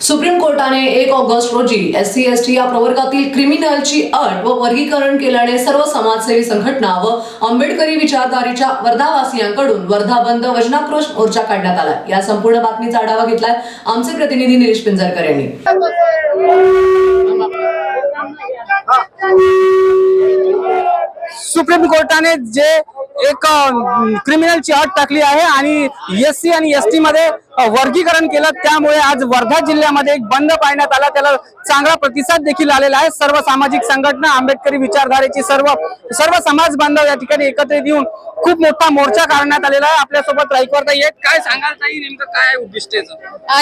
Supreme कोर्टाने एक August रोजी एस सी एस टी या प्रवर्गातील क्रिमिनलची अट व वर्गीकरण केल्याने सर्व समाजसेवी संघटना व आंबेडकरी विचारधारेच्या वर्धावासियांकडून वर्धा बंद वजनाक्रोश मोर्चा काढण्यात आला या संपूर्ण बातमीचा आढावा घेतलाय आमचे प्रतिनिधी निलेश पिंजरकर यांनी. सुप्रीम कोर्टाने जे एक क्रिमिनलची अट टाकली आहे आणि एस सी आणि एस टी मध्ये वर्गीकरण केलं. त्यामुळे आज वर्धा जिल्ह्यामध्ये एक बंद पाळण्यात आला. त्याला चांगला प्रतिसाद देखील आलेला आहे. सर्व सामाजिक संघटना आंबेडकरी विचारधारेची सर्व सर्व समाज बांधव या ठिकाणी एकत्रित येऊन खूप मोठा मोर्चा काढण्यात आलेला आहे. आपल्यासोबत रायकवार येत. काय सांगाल ताई? नेमकं काय उद्दिष्ट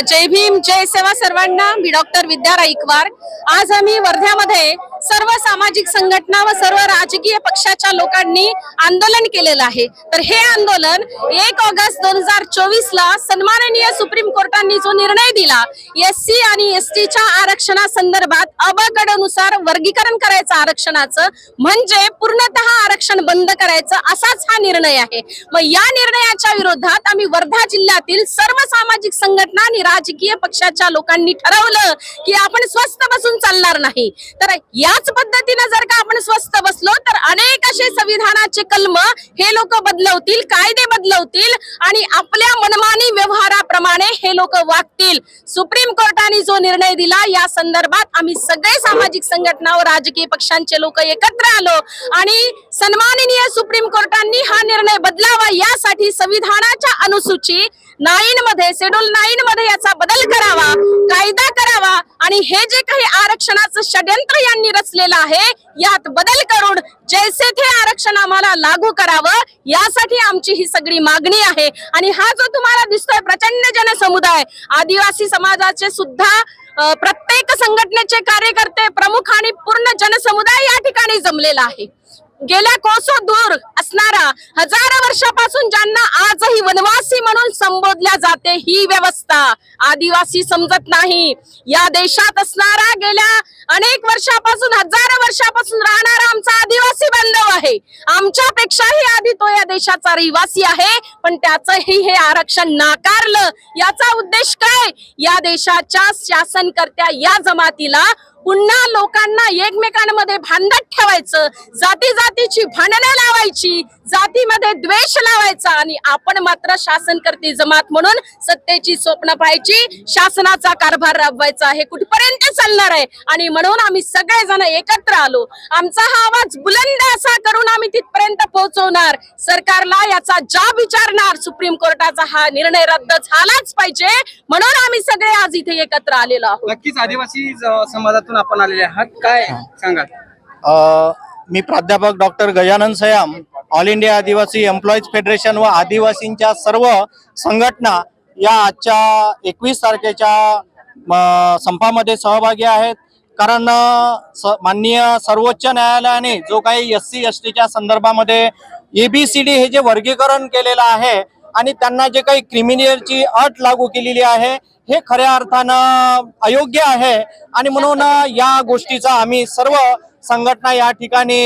जय भीम जय सेवा सर्वांना. मी डॉक्टर विद्या राईकवार. आज आम्ही वर्ध्यामध्ये सर्व सामाजिक संघटना व सर्व राजकीय पक्षाच्या लोकांनी आंदोलन केलेलं आहे. तर हे आंदोलन एक ऑगस्ट दोन हजार चोवीस ला सन्माननीय सुप्रीम कोर्टाने जो निर्णय दिला एस सी आणि एस टीच्या आरक्षणासंदर्भात अबकडनुसार वर्गीकरण करायचं आरक्षणाचं म्हणजे पूर्णतः आरक्षण बंद करायचं असाच हा निर्णय आहे. मग या निर्णयाच्या विरोधात आम्ही वर्धा जिल्ह्यातील सर्व सामाजिक संघटना आणि राजकीय पक्षाच्या लोकांनी ठरवलं की आपण स्वस्त बसून चालणार नाही. तर याच पद्धतीनं जर का आपण स्वस्त बसलो तर अनेक असे संविधानाचे कलम हे लोक बदलवतील कायदे बदलवतील आणि आपल्या मनमानी व्यवहाराप्रमाणे हे लोक वागतील. सुप्रीम कोर्टाने जो निर्णय दिला या संदर्भात आम्ही सगळे सामाजिक संघटना व राजकीय पक्षांचे लोक एकत्र आलो. आणि सन्माननीय सुप्रीम कोर्टांनी हा निर्णय बदलावा यासाठी संविधानाच्या अनुसूची नाईन मध्ये शेड्यूल नाईन मध्ये याचा बदल करावा. आणि हे जे काही आरक्षणाचं षड्यंत्र यांनी रचलेलं आहे यात बदल करून जैसे थे आरक्षण आम्हाला लागू करावं यासाठी आमची ही सगळी मागणी आहे. आणि हा जो तुम्हाला दिसतोय प्रचंड जनसमुदाय आदिवासी समाजाचे सुद्धा प्रत्येक संघटनेचे कार्यकर्ते प्रमुख आणि पूर्ण जनसमुदाय या ठिकाणी जमलेला आहे. गेल्या कोसो दूर असणारा हजारो वर्षापासून ज्यांना आजही वनवासी म्हणून संबोधल्या जाते ही व्यवस्था आदिवासी समजत नाही. या देशात असणारा गेल्या अनेक वर्षापासून हजारो वर्षापासून राहणारा आमचा आदिवासी बांधव आहे. आमच्यापेक्षाही आधी तो या देशाचा रहिवासी आहे पण त्याचंही हे आरक्षण नाकारलं. याचा उद्देश काय? या देशाच्या शासनकर्त्या या जमातीला पुन्हा लोकांना एकमेकांमध्ये भांडत ठेवायचं जाती जातीची भांडणं लावायची जातीमध्ये द्वेष लावायचा आणि आपण मात्र शासनकर्ती जमात म्हणून सत्तेची स्वप्न पाहायची शासनाचा कारभार राबवायचा आहे कुठपर्यंत चालणार आहे? आणि म्हणून आम्ही सगळेजण एकत्र आलो. आमचा हा आवाज बुलंद असा करून आम्ही तिथपर्यंत पोहोचवणार. सरकारला याचा जाब विचारणार. सुप्रीम कोर्टाचा हा निर्णय रद्द झालाच पाहिजे. म्हणून आम्ही सगळे आज इथे एकत्र आलेलो आहोत. नक्कीच आदिवासी ज- समाजातून आपण आलेले आहात. काय सांगाल? अ, मी प्राध्यापक doctor Gajanan Sayam all India Adivasi employees federation व आदिवासींच्या सर्व संघटना या आजच्या एकवीस तारखेच्या संपामध्ये सहभागी आहेत. कारण स- माननीय सर्वोच्च न्यायालयाने जो काही एस सी एस टीच्या संदर्भामध्ये डी हे जे वर्गीकरण केलेलं आहे आणि त्यांना जे काही क्रिमिनलची अट लागू केलेली आहे हे खऱ्या अर्थानं अयोग्य आहे. आणि म्हणून या गोष्टीचा आम्ही सर्व संघटना या ठिकाणी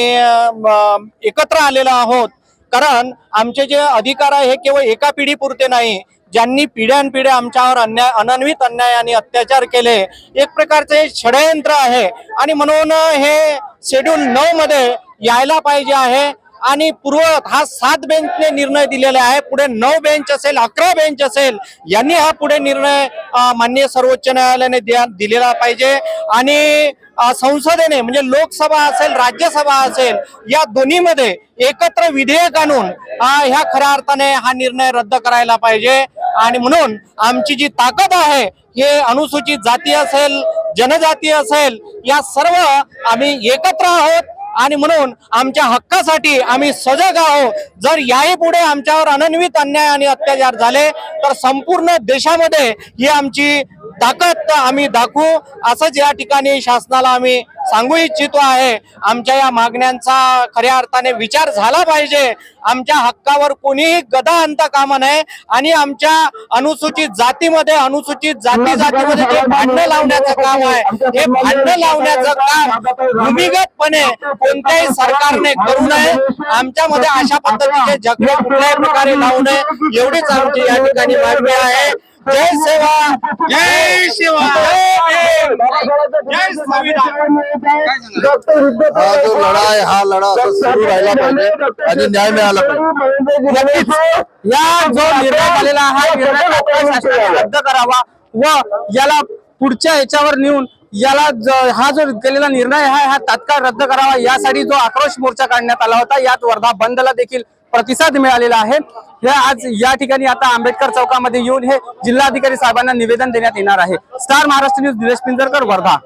एकत्र आलेला आहोत. कारण आमचे जे अधिकार आहे हे केवळ एका पिढीपुरते नाही. ज्यांनी पिढ्यानपिढ्या आमच्यावर अन्याय अनन्वित अन्याय आणि अत्याचार केले एक प्रकारचे षडयंत्र आहे. आणि म्हणून हे शेड्यूल नऊ मध्ये यायला पाहिजे आहे. आणि पूर्व हा सात बेंचने निर्णय दिलेला आहे. पुढे नऊ बेंच असेल अकरा बेंच असेल यांनी हा पुढे निर्णय माननीय सर्वोच्च न्यायालयाने द्या- दिलेला पाहिजे. आणि संसदेने म्हणजे लोकसभा असेल राज्यसभा असेल या दोन्हीमध्ये एकत्र विधेयक आणून ह्या खऱ्या अर्थाने हा निर्णय रद्द करायला पाहिजे. आणि म्हणून आमची जी ताकद आहे हे अनुसूचित जाती असेल जनजाती असेल या सर्व आम्ही एकत्र आहोत. आणि म्हणून आमच्या हक्कासाठी आम्ही सजग आहोत. जर याही पुढे आमच्यावर अनन्वित अन्याय आणि अत्याचार झाले तर संपूर्ण देशामध्ये ही आमची ताकद आम्ही दाखवू. असंच या ठिकाणी शासनाला आम्ही सांगू इच्छितो आहे. आमच्या या मागण्यांचा खऱ्या अर्थाने विचार झाला पाहिजे. आमच्या हक्कावर कोणीही गदा आणता कामा नये. आणि आमच्या अनुसूचित जातीमध्ये अनुसूचित जाती जातीमध्ये जे भांडणं लावण्याचं काम आहे हे भांडणं लावण्याचं काम भूमिगतपणे कोणत्याही सरकारने करू नये. आमच्यामध्ये अशा पद्धतीचे झगडे कुठल्याही प्रकारे लावू नये. एवढीच आमची या ठिकाणी मागणी आहे. जय सेवा. जय शिवा जय जय संविधान हा जो लढा आहे हा लढा असा सुरू राहिला पाहिजे. आणि न्याय मिळाला पाहिजे. या जो निर्णय झालेला आहे हा निर्णय शासनाने रद्द करावा व याला पुढच्या याच्यावर नेऊन याला ज- हा जो केलेला निर्णय आहे हा तात्काळ रद्द करावा. यासाठी जो आक्रोश मोर्चा काढण्यात आला होता यात वर्धा बंदला देखील प्रतिसाद मिळालेला आहे. हे आज या ठिकाणी आता आंबेडकर चौकामध्ये येऊन हे जिल्हाधिकारी साहेबांना निवेदन देण्यात येणार आहे. Star Maharashtra news Nilesh Pinjarkar Wardha.